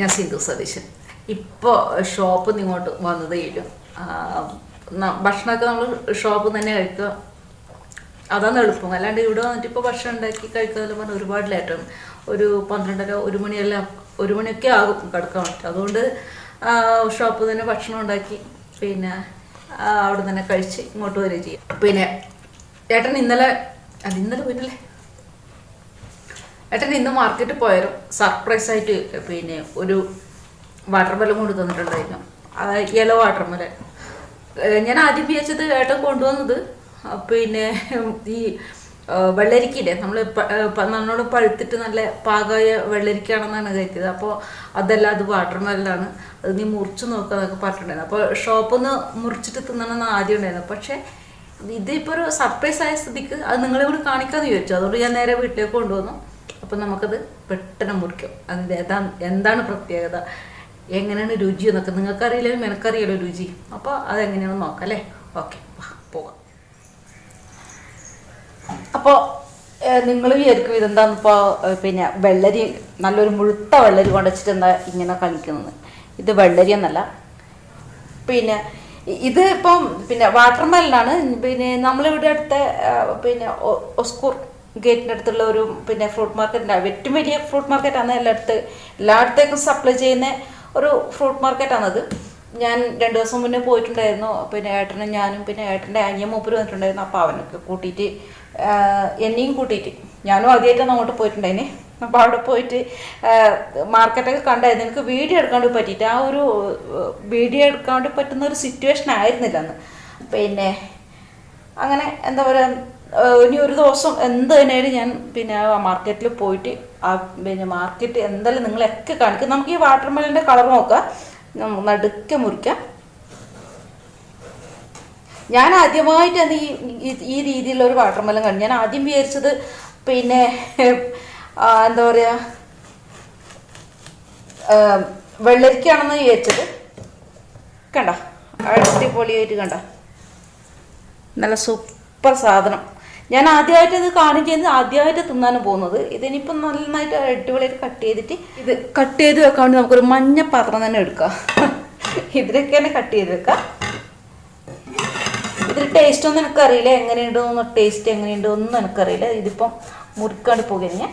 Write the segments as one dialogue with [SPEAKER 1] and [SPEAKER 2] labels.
[SPEAKER 1] ഞാൻ സിന്ധു സതീശൻ. ഇപ്പോൾ ഷോപ്പിൽ നിന്ന് ഇങ്ങോട്ട് വന്നതേ ഇല്ല ഭക്ഷണമൊക്കെ നമ്മൾ ഷോപ്പ് തന്നെ കഴിക്കുക. അതാണ് എളുപ്പം. അല്ലാണ്ട് ഇവിടെ വന്നിട്ട് ഇപ്പോൾ ഭക്ഷണം ഉണ്ടാക്കി കഴിക്കാതെല്ലാം പറഞ്ഞാൽ ഒരുപാട് ലേറ്റാണ് ഒരു പന്ത്രണ്ടര ഒരു മണിയെല്ലാം ഒരു മണിയൊക്കെ ആകും കിടക്കാൻ പറ്റും അതുകൊണ്ട് ഷോപ്പ് തന്നെ ഭക്ഷണം ഉണ്ടാക്കി പിന്നെ അവിടെ തന്നെ കഴിച്ച് ഇങ്ങോട്ട് വരികയും ചെയ്യും. പിന്നെ ഏട്ടൻ ഇന്നലെ അത് ഇന്നലെ പോയിട്ടല്ലേ? ഏട്ടൻ ഇന്ന് മാർക്കറ്റിൽ പോയാലും സർപ്രൈസ് ആയിട്ട് പിന്നെ ഒരു വാട്ടർ മെലൻ കൊണ്ട് തന്നിട്ടുണ്ടായിരുന്നു. യെല്ലോ വാട്ടർ മെലൻ ഞാൻ ആദ്യം വിചാരിച്ചത് ഏട്ടൻ കൊണ്ടുവന്നത് പിന്നെ ഈ വെള്ളരിക്കയില്ലേ? നമ്മൾ നമ്മളോട് പഴുത്തിട്ട് നല്ല പാകമായ വെള്ളരിക്കാണെന്നാണ് കരുതിയത്. അപ്പോൾ അതല്ല അത് വാട്ടർ മെല്ലാണ് അത് നീ മുറിച്ച് നോക്കുക എന്നൊക്കെ പറഞ്ഞിട്ടുണ്ടായിരുന്നു. അപ്പോൾ ഷോപ്പിൽ നിന്ന് മുറിച്ചിട്ട് തിന്നണമെന്ന് ആദ്യം ഉണ്ടായിരുന്നു. പക്ഷേ ഇതിപ്പോൾ ഒരു സർപ്രൈസ് ആയ സ്ഥിതിക്ക് അത് നിങ്ങളെ കൂടി കാണിക്കാമെന്ന് ചോദിച്ചു അതുകൊണ്ട് ഞാൻ നേരെ വീട്ടിലേക്ക് കൊണ്ടുവന്നു. അപ്പം നമുക്കത് പെട്ടെന്ന് മുറിക്കും. അതിന്റെ ഏതാ എന്താണ് പ്രത്യേകത? എങ്ങനെയാണ് രുചി എന്നൊക്കെ നിങ്ങൾക്കറിയില്ലെങ്കിൽ എനിക്കറിയാലോ രുചി. അപ്പോൾ അതെങ്ങനെയാണെന്ന് നോക്കാം അല്ലേ? ഓക്കെ പോകാം അപ്പോൾ നിങ്ങൾ വിചാരിക്കും ഇതെന്താന്ന് ഇപ്പോൾ പിന്നെ വെള്ളരി നല്ലൊരു മുഴുത്ത വെള്ളരി കൊണ്ടുവച്ചിട്ട് എന്താ ഇങ്ങനെ കളിക്കുന്നത് ഇത് വെള്ളരി എന്നല്ല. പിന്നെ ഇത് ഇപ്പം പിന്നെ വാട്ടർമെല്ലാണ് പിന്നെ നമ്മളിവിടെ അടുത്ത പിന്നെ ഒസ്കൂർ ഗേറ്റിന്റെ അടുത്തുള്ള ഒരു പിന്നെ ഫ്രൂട്ട് മാർക്കറ്റിന്റെ ഏറ്റവും വലിയ ഫ്രൂട്ട് മാർക്കറ്റാണ് എല്ലായിടത്ത് എല്ലായിടത്തേക്കും സപ്ലൈ ചെയ്യുന്ന ഒരു ഫ്രൂട്ട് മാർക്കറ്റാണത് ഞാൻ രണ്ട് ദിവസം മുന്നേ പോയിട്ടുണ്ടായിരുന്നു. പിന്നെ ഏട്ടനും ഞാനും പിന്നെ ഏട്ടന്റെ അനിയ മൂപ്പര് വന്നിട്ടുണ്ടായിരുന്നു. അപ്പോൾ അവനൊക്കെ കൂട്ടിയിട്ട് എന്നെയും കൂട്ടിയിട്ട്. ഞാനും ആദ്യമായിട്ടാണ് അങ്ങോട്ട് പോയിട്ടുണ്ടായിന് അപ്പോൾ അവിടെ പോയിട്ട് മാർക്കറ്റൊക്കെ കണ്ടായിരുന്നു. എനിക്ക് വീഡിയോ എടുക്കാണ്ട് പറ്റിയിട്ട് ആ ഒരു വീഡിയോ എടുക്കാണ്ട് പറ്റുന്ന ഒരു സിറ്റുവേഷൻ ആയിരുന്നില്ല അന്ന്. പിന്നെ അങ്ങനെ എന്താ പറയുക ഇനി ഒരു ദിവസം എന്ത് തന്നെയായാലും ഞാൻ പിന്നെ മാർക്കറ്റിൽ പോയിട്ട് ആ പിന്നെ മാർക്കറ്റ് എന്തായാലും നിങ്ങളെയൊക്കെ കാണിക്കും. നമുക്ക് ഈ വാട്ടർ മെലിന്റെ കളർ നോക്കാം. നടുക്കെ മുറിക്കാം. ഞാൻ ആദ്യമായിട്ട് ഈ- ഈ രീതിയിലുള്ള ഒരു വാട്ടർ മെലൻ കണ്ടു. ഞാൻ ആദ്യം വിചാരിച്ചത് പിന്നെ എന്താ പറയുക വെള്ളരിക്കാണെന്ന് വിചാരിച്ചത്. കണ്ട? അടിപൊളിയായിട്ട് കണ്ട? നല്ല സൂപ്പർ സാധനം. ഞാൻ ആദ്യമായിട്ട് ഇത് കാണുകയും ചെയ്യുന്നത് ആദ്യമായിട്ട് തിന്നാനും പോകുന്നത്. ഇതിനിപ്പം നന്നായിട്ട് അടിപൊളിയായിട്ട് കട്ട് ചെയ്തിട്ട് ഇത് കട്ട് ചെയ്ത് വെക്കാൻ വേണ്ടി നമുക്കൊരു മഞ്ഞ പാത്രം തന്നെ എടുക്കാം. ഇതിലൊക്കെ തന്നെ കട്ട് ചെയ്ത് വെക്കാം. ഇതിൽ ടേസ്റ്റ് ഒന്നും എനിക്കറിയില്ല. എങ്ങനെയുണ്ടോ ടേസ്റ്റ് എങ്ങനെയുണ്ടോ ഒന്നും എനിക്കറിയില്ല. ഇതിപ്പം മുറുക്കാണ്ട് പോകുന്ന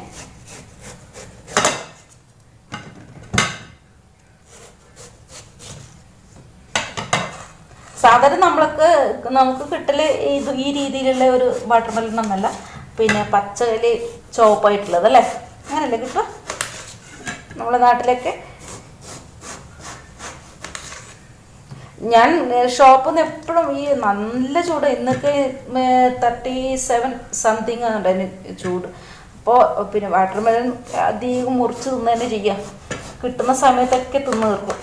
[SPEAKER 1] സാധാരണ നമ്മൾക്ക് നമുക്ക് കിട്ടൽ ഇത് ഈ രീതിയിലുള്ള ഒരു വാട്ടർ മെലൺ എന്നല്ല പിന്നെ പച്ചയിൽ ചോപ്പായിട്ടുള്ളത് അല്ലേ? അങ്ങനല്ലേ കിട്ടുക? നമ്മുടെ നാട്ടിലൊക്കെ. ഞാൻ ഷോപ്പിൽ നിന്ന് എപ്പോഴും ഈ നല്ല ചൂട് ഇന്നൊക്കെ തേർട്ടി സെവൻ സംതിങ് ഉണ്ടായിരുന്നു ചൂട്. അപ്പോൾ പിന്നെ വാട്ടർ മെലൺ അധികം മുറിച്ച് തിന്നു തന്നെ ചെയ്യാം. കിട്ടുന്ന സമയത്തൊക്കെ തിന്നു തീർക്കും.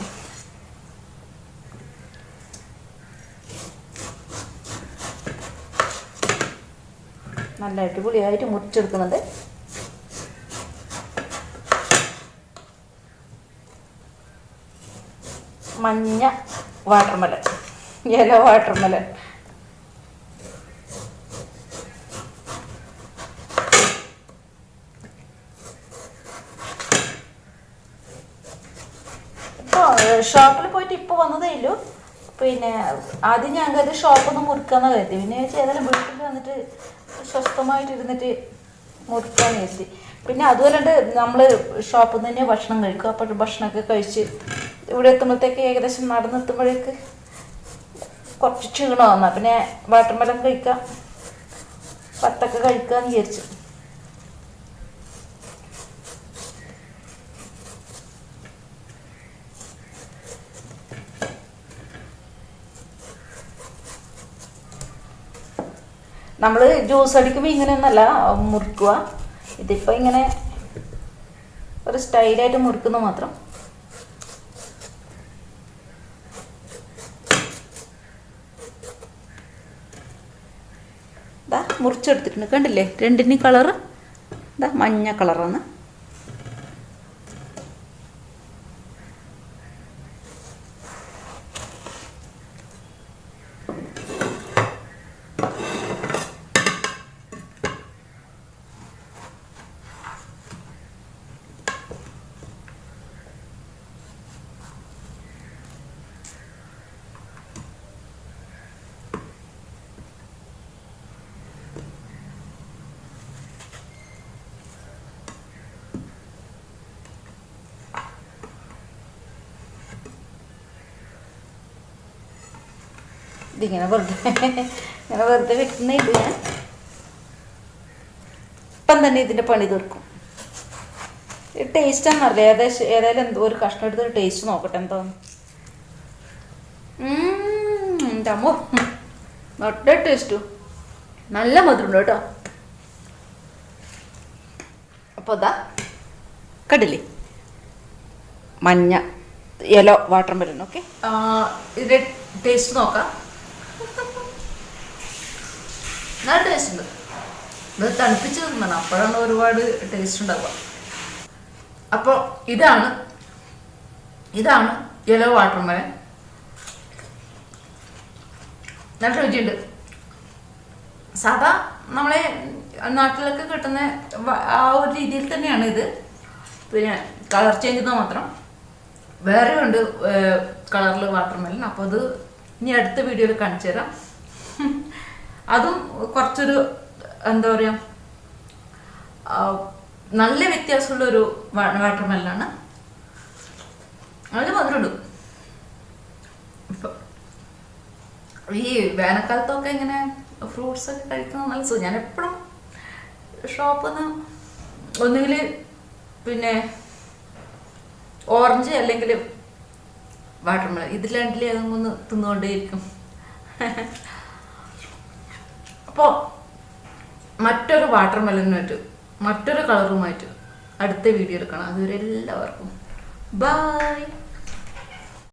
[SPEAKER 1] നല്ല അടിപൊളിയായിട്ട് മുറിച്ചെടുക്കുന്നുണ്ട് മഞ്ഞ വാട്ടർമെലൻ യെല്ലോ വാട്ടർമെലൻ ഷോപ്പിൽ പോയിട്ട് ഇപ്പോൾ വന്നതേ ഉള്ളൂ. പിന്നെ ആദ്യം ഞാൻ കരുതി ഷോപ്പൊന്ന് മുറുക്കാന്ന് കരുതി. പിന്നെ വെച്ചാൽ ഏതായാലും വീട്ടിൽ വന്നിട്ട് സ്വസ്ഥമായിട്ട് ഇരുന്നിട്ട് മുറുക്കാന്ന് കരുതി. പിന്നെ അതുപോലെ നമ്മൾ ഷോപ്പിൽ നിന്ന് തന്നെ ഭക്ഷണം കഴിക്കും. അപ്പോൾ ഭക്ഷണമൊക്കെ കഴിച്ച് ഇവിടെ എത്തുമ്പോഴത്തേക്ക് ഏകദേശം നടന്നെത്തുമ്പോഴേക്ക് കുറച്ച് ക്ഷീണം വന്നാൽ പിന്നെ വാട്ടർമെലൻ കഴിക്കാം. പത്തൊക്കെ കഴിക്കാമെന്ന് വിചാരിച്ചു. നമ്മൾ ജ്യൂസ് അടിക്കുമ്പോൾ ഇങ്ങനെയൊന്നല്ല മുറിക്കുക. ഇതിപ്പോൾ ഇങ്ങനെ ഒരു സ്റ്റൈലായിട്ട് മുറിക്കുന്നു മാത്രം. മുറിച്ചെടുത്തിട്ടുണ്ട്. കണ്ടില്ലേ? രണ്ടിനും കളറ്? ഇതാ മഞ്ഞ കളറാണ്. ഇതിങ്ങനെ വെറുതെ ഇങ്ങനെ വെറുതെ വെക്കുന്ന ഇത് ഞാൻ ഇപ്പം തന്നെ ഇതിന്റെ പണി തീർക്കും. ടേസ്റ്റ് ആണെന്നറിയില്ല ഏകദേശം ഏതായാലും എന്തോ ഒരു കഷ്ണം എടുത്ത് ടേസ്റ്റ് നോക്കട്ടെ എന്താന്ന് എന്റെ നല്ല ടേസ്റ്റു നല്ല മധുരമുണ്ട് കേട്ടോ. അപ്പോൾ അതാ കണ്ടില്ലേ? മഞ്ഞ യെല്ലോ വാട്ടർ മെലൺ ഓക്കെ ഇതിന്റെ ടേസ്റ്റ് നോക്കാം നല്ല ടേസ്റ്റ് ഉണ്ട്. ഇത് തണുപ്പിച്ച് തിന്നണം. അപ്പോഴാണ് ഒരുപാട് ടേസ്റ്റ് ഉണ്ടാവുക. അപ്പോൾ ഇതാണ് ഇതാണ് യെല്ലോ വാട്ടർ മെലൺ നല്ല രുചിയുണ്ട് സാധാ നമ്മളെ നാട്ടിലൊക്കെ കിട്ടുന്ന ആ ഒരു രീതിയിൽ തന്നെയാണ് ഇത്. പിന്നെ കളർ ചേഞ്ച് ചെയ്താൽ മാത്രം. വേറെ ഉണ്ട് കളറിൽ വാട്ടർ മെലൻ അപ്പോൾ അത് ഇനി അടുത്ത വീഡിയോയിൽ കാണിച്ചു തരാം. അതും കുറച്ചൊരു എന്താ പറയുക നല്ല വ്യത്യാസമുള്ള ഒരു വാട്ടർ മെല്ലാണ് അതിന് ഇപ്പൊ ഈ വേനൽക്കാലത്തൊക്കെ ഇങ്ങനെ ഫ്രൂട്ട്സ് ഒക്കെ കഴിക്കുന്നത് നല്ല സുഖം. ഞാൻ എപ്പോഴും ഷോപ്പിൽ നിന്ന് ഒന്നുകിൽ പിന്നെ ഓറഞ്ച് അല്ലെങ്കിൽ വാട്ടർമെലൺ ഇതിൽ രണ്ടിലേ ഒന്ന് തിന്നുകൊണ്ടേയിരിക്കും. അപ്പോൾ മറ്റൊരു വാട്ടർ മെലനുമായിട്ട് മറ്റൊരു കളറുമായിട്ട് അടുത്ത വീഡിയോ എടുക്കണം. അതുവരെ എല്ലാവർക്കും ബൈ